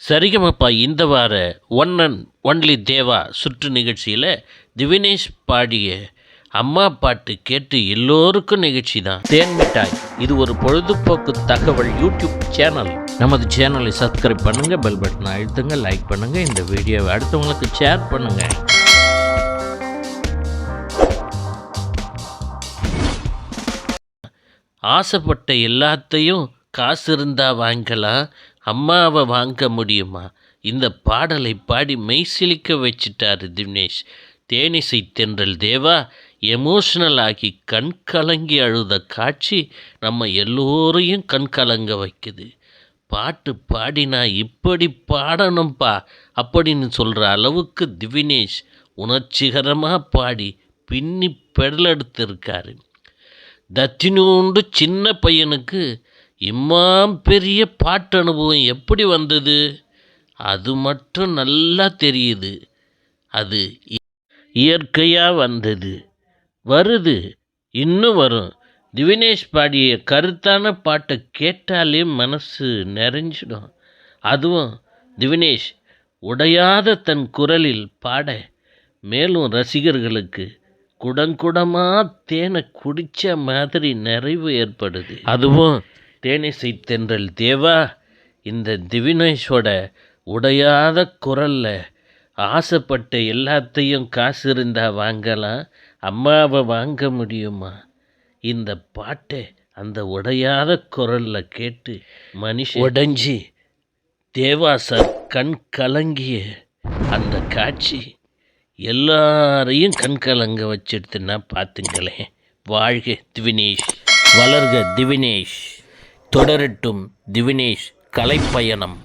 சரிகமப்பா இந்த வார one and only தேவா சுற்று நிகழ்ச்சியில் திவினேஷ் பாடிய அம்மா பாட்டு கேட்டு எல்லோருக்கும் நிகழ்ச்சி தான் தேன் மிட்டாய் இது ஒரு பொழுதுபோக்கு தகவல் யூடியூப் சேனல். நமது சேனலை சப்ஸ்கிரைப் பண்ணுங்கள் பெல் பட்டனை அழுத்துங்க லைக் பண்ணுங்கள் இந்த வீடியோவை அடுத்தவங்களுக்கு ஷேர் பண்ணுங்கள் ஆசைப்பட்ட எல்லாத்தையும் காசு இருந்தால் வாங்கிக்கலாம் அம்மாவை வாங்க முடியுமா? இந்த பாடலை பாடி மெய்சிலிக்க வச்சிட்டாரு தினேஷ். தேனிசை தென்றல் தேவா எமோஷனல் ஆகி கண் கலங்கி அழுத காட்சி நம்ம எல்லோரையும் கண் கலங்க வைக்குது. பாட்டு பாடினா இப்படி பாடணும்ப்பா அப்படின்னு சொல்கிற அளவுக்கு திவினேஷ் உணர்ச்சிகரமாக பாடி பின்னி பெடலெடுத்திருக்காரு தத்தினூண்டு சின்ன பையனுக்கு இம்மாம் பெரிய பாட்டு அனுபவம் எப்படி வந்தது? அது மட்டும் நல்லா தெரியுது. அது இயற்கையாக வந்தது. வருது. இன்னும் வரும். திவினேஷ் பாடிய கருத்தான பாட்டை கேட்டாலே மனசு நிறைஞ்சிடும். அதுவும் திவினேஷ் உடையாத தன் குரலில் பாட மேலும் ரசிகர்களுக்கு குடங்குடமாக தேனை குடித்த மாதிரி நிறைவு ஏற்படுது. அதுவும் தேனிசை தென்றல் தேவா இந்த திவினேஷோட உடையாத குரலில் ஆசைப்பட்ட எல்லாத்தையும் காசு இருந்தால் வாங்கலாம் அம்மாவை வாங்க முடியுமா? இந்த பாட்டை அந்த உடையாத குரலில் கேட்டு மனுஷன் உடைஞ்சி தேவா சார் கண் கலங்கிய அந்த காட்சி எல்லாரையும் கண் கலங்க வச்சிடுத்துன்னா பார்த்துங்களேன் வாழ்க திவினேஷ் வளர்க திவினேஷ். தொடரட்டும் திவினேஷ் கலைப்பயணம்.